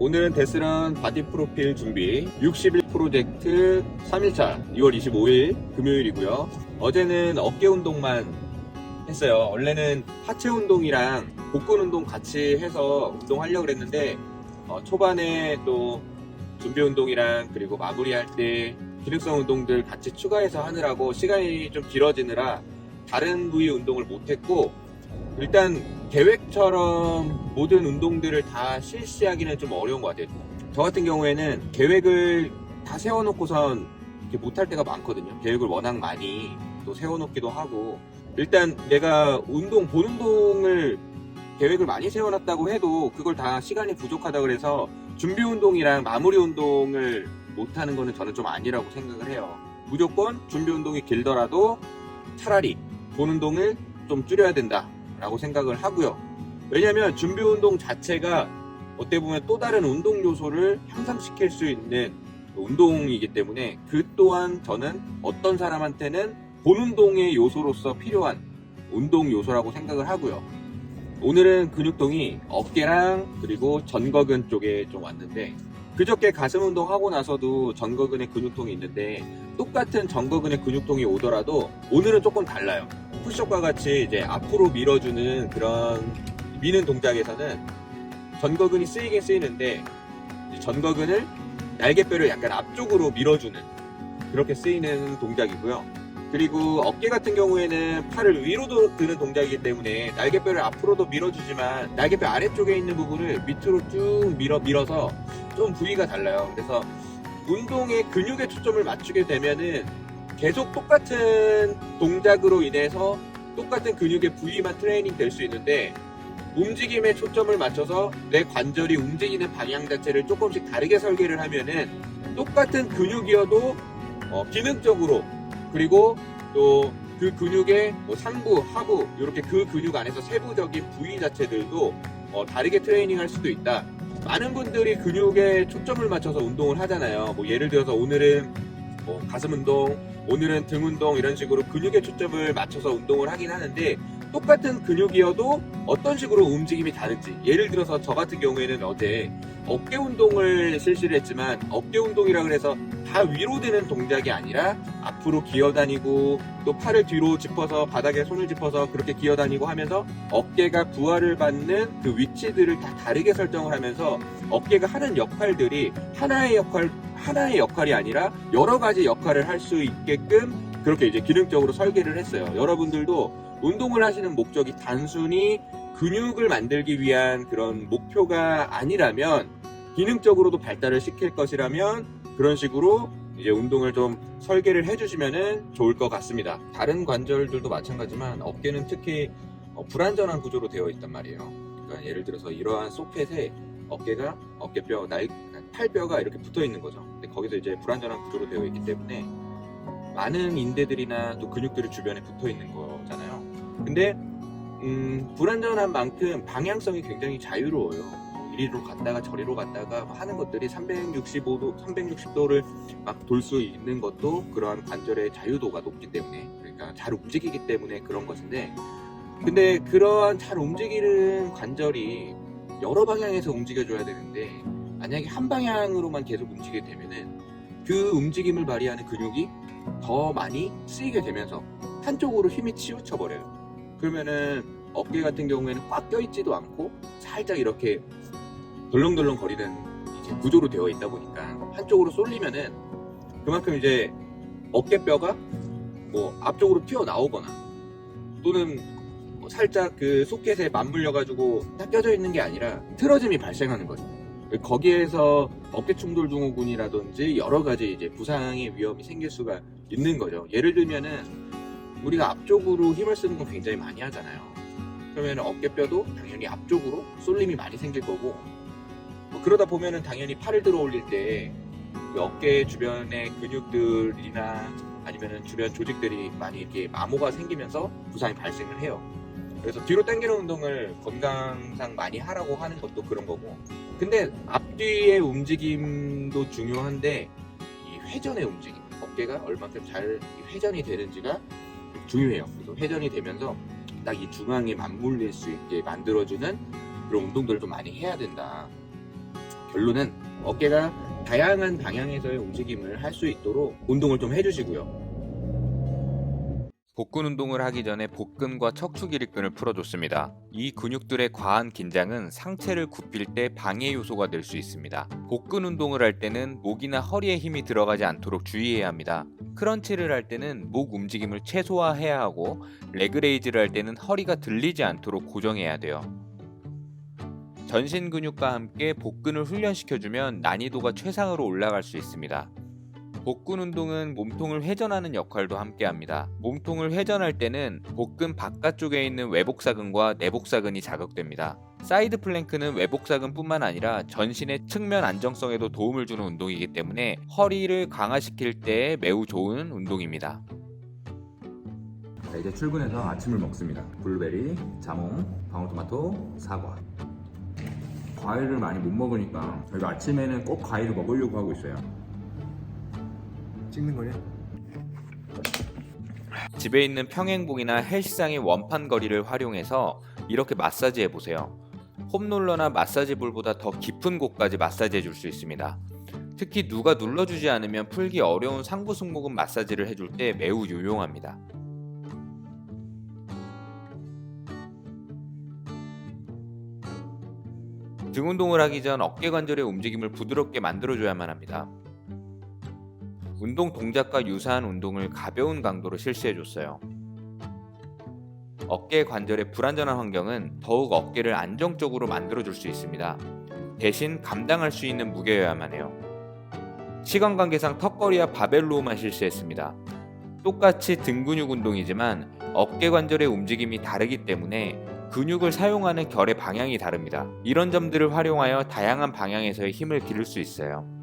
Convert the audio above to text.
오늘은 데스런 바디 프로필 준비 60일 프로젝트 3일차 2월 25일 금요일이고요. 어제는 어깨 운동만 했어요. 원래는 하체 운동이랑 복근 운동 같이 해서 운동하려고 그랬는데 어, 초반에 또 준비 운동이랑 그리고 마무리할 때 기능성 운동들 같이 추가해서 하느라고 시간이 좀 길어지느라 다른 부위 운동을 못했고 일단 계획처럼 모든 운동들을 다 실시하기는 좀 어려운 것 같아요. 저 같은 경우에는 계획을 다 세워놓고선 이렇게 못할 때가 많거든요. 계획을 워낙 많이 또 세워놓기도 하고 일단 내가 운동 본 운동을 계획을 많이 세워놨다고 해도 그걸 다 시간이 부족하다 그래서 준비 운동이랑 마무리 운동을 못하는 거는 저는 좀 아니라고 생각을 해요. 무조건 준비 운동이 길더라도 차라리 본 운동을 좀 줄여야 된다 라고 생각을 하고요. 왜냐하면 준비 운동 자체가 어떻게 보면 또 다른 운동 요소를 향상시킬 수 있는 운동이기 때문에 그 또한 저는 어떤 사람한테는 본 운동의 요소로서 필요한 운동 요소라고 생각을 하고요. 오늘은 근육통이 어깨랑 그리고 전거근 쪽에 좀 왔는데 그저께 가슴 운동 하고 나서도 전거근에 근육통이 있는데 똑같은 전거근에 근육통이 오더라도 오늘은 조금 달라요. 푸시업과 같이 이제 앞으로 밀어주는 그런 미는 동작에서는 전거근이 쓰이긴 쓰이는데 전거근을 날개뼈를 약간 앞쪽으로 밀어주는 그렇게 쓰이는 동작이고요. 그리고 어깨 같은 경우에는 팔을 위로 드는 동작이기 때문에 날개뼈를 앞으로도 밀어주지만 날개뼈 아래쪽에 있는 부분을 밑으로 쭉 밀어 밀어서 좀 부위가 달라요. 그래서 운동의 근육에 초점을 맞추게 되면은 계속 똑같은 동작으로 인해서 똑같은 근육의 부위만 트레이닝 될 수 있는데 움직임에 초점을 맞춰서 내 관절이 움직이는 방향 자체를 조금씩 다르게 설계를 하면은 똑같은 근육이어도 어, 기능적으로 그리고 또 그 근육의 뭐 상부, 하부 이렇게 그 근육 안에서 세부적인 부위 자체들도 어, 다르게 트레이닝 할 수도 있다. 많은 분들이 근육에 초점을 맞춰서 운동을 하잖아요. 뭐 예를 들어서 오늘은 뭐 가슴 운동, 오늘은 등 운동 이런 식으로 근육에 초점을 맞춰서 운동을 하긴 하는데 똑같은 근육이어도 어떤 식으로 움직임이 다른지 예를 들어서 저 같은 경우에는 어제 어깨 운동을 실시를 했지만 어깨 운동이라 그래서 다 위로 드는 동작이 아니라 앞으로 기어다니고 또 팔을 뒤로 짚어서 바닥에 손을 짚어서 그렇게 기어다니고 하면서 어깨가 부하를 받는 그 위치들을 다 다르게 설정을 하면서 어깨가 하는 역할들이 하나의 역할 하나의 역할이 아니라 여러 가지 역할을 할 수 있게끔 그렇게 이제 기능적으로 설계를 했어요. 여러분들도 운동을 하시는 목적이 단순히 근육을 만들기 위한 그런 목표가 아니라면 기능적으로도 발달을 시킬 것이라면 그런 식으로 이제 운동을 좀 설계를 해주시면 좋을 것 같습니다. 다른 관절들도 마찬가지만 어깨는 특히 어, 불안전한 구조로 되어 있단 말이에요. 그러니까 예를 들어서 이러한 소켓에 어깨가 어깨뼈, 날, 팔뼈가 이렇게 붙어 있는 거죠. 근데 거기서 이제 불안전한 구조로 되어 있기 때문에 많은 인대들이나 또 근육들이 주변에 붙어 있는 거잖아요. 근데 음, 불안전한 만큼 방향성이 굉장히 자유로워요. 이리로 갔다가 저리로 갔다가 하는 것들이 365도, 360도를 막 돌 수 있는 것도 그러한 관절의 자유도가 높기 때문에 그러니까 잘 움직이기 때문에 그런 것인데 근데 그러한 잘 움직이는 관절이 여러 방향에서 움직여줘야 되는데 만약에 한 방향으로만 계속 움직이게 되면은 그 움직임을 발휘하는 근육이 더 많이 쓰이게 되면서 한쪽으로 힘이 치우쳐 버려요. 그러면은 어깨 같은 경우에는 꽉 껴있지도 않고 살짝 이렇게 덜렁덜렁 거리는 이제 구조로 되어 있다 보니까 한쪽으로 쏠리면은 그만큼 이제 어깨뼈가 뭐 앞쪽으로 튀어나오거나 또는 뭐 살짝 그 소켓에 맞물려 가지고 딱 껴져 있는 게 아니라 틀어짐이 발생하는 거죠. 거기에서 어깨 충돌 증후군이라든지 여러 가지 이제 부상의 위험이 생길 수가 있는 거죠. 예를 들면은 우리가 앞쪽으로 힘을 쓰는 건 굉장히 많이 하잖아요. 그러면 어깨뼈도 당연히 앞쪽으로 쏠림이 많이 생길 거고 뭐 그러다 보면은 당연히 팔을 들어 올릴 때그 어깨 주변의 근육들이나 아니면은 주변 조직들이 많이 이렇게 마모가 생기면서 부상이 발생을 해요. 그래서 뒤로 당기는 운동을 건강상 많이 하라고 하는 것도 그런 거고. 근데 앞뒤의 움직임도 중요한데 이 회전의 움직임, 어깨가 얼만큼 잘 회전이 되는지가 중요해요. 그래서 회전이 되면서 딱 이 중앙에 맞물릴 수 있게 만들어주는 그런 운동들을 좀 많이 해야 된다. 결론은 어깨가 다양한 방향에서의 움직임을 할 수 있도록 운동을 좀 해주시고요. 복근 운동을 하기 전에 복근과 척추 기립근을 풀어줬습니다. 이 근육들의 과한 긴장은 상체를 굽힐 때 방해 요소가 될 수 있습니다. 복근 운동을 할 때는 목이나 허리에 힘이 들어가지 않도록 주의해야 합니다. 크런치를 할 때는 목 움직임을 최소화해야 하고 레그레이즈를 할 때는 허리가 들리지 않도록 고정해야 돼요. 전신 근육과 함께 복근을 훈련시켜주면 난이도가 최상으로 올라갈 수 있습니다. 복근 운동은 몸통을 회전하는 역할도 함께 합니다. 몸통을 회전할 때는 복근 바깥쪽에 있는 외복사근과 내복사근이 자극됩니다. 사이드 플랭크는 외복사근뿐만 아니라 전신의 측면 안정성에도 도움을 주는 운동이기 때문에 허리를 강화시킬 때 매우 좋은 운동입니다. 자, 이제 출근해서 아침을 먹습니다. 블루베리, 자몽, 방울토마토, 사과. 과일을 많이 못 먹으니까 저희가 아침에는 꼭 과일을 먹으려고 하고 있어요. 찍는 거냐? 집에 있는 평행봉이나 헬스장의 원판 거리를 활용해서 이렇게 마사지 해보세요. 홈롤러나 마사지 볼보다 더 깊은 곳까지 마사지 해줄 수 있습니다. 특히 누가 눌러주지 않으면 풀기 어려운 상부 승모근 마사지를 해줄 때 매우 유용합니다. 등 운동을 하기 전 어깨 관절의 움직임을 부드럽게 만들어줘야만 합니다. 운동 동작과 유사한 운동을 가벼운 강도로 실시해 줬어요. 어깨 관절의 불안전한 환경은 더욱 어깨를 안정적으로 만들어 줄 수 있습니다. 대신 감당할 수 있는 무게여야만 해요. 시간 관계상 턱걸이와 바벨로우만 실시했습니다. 똑같이 등 근육 운동이지만 어깨 관절의 움직임이 다르기 때문에 근육을 사용하는 결의 방향이 다릅니다. 이런 점들을 활용하여 다양한 방향에서의 힘을 기를 수 있어요.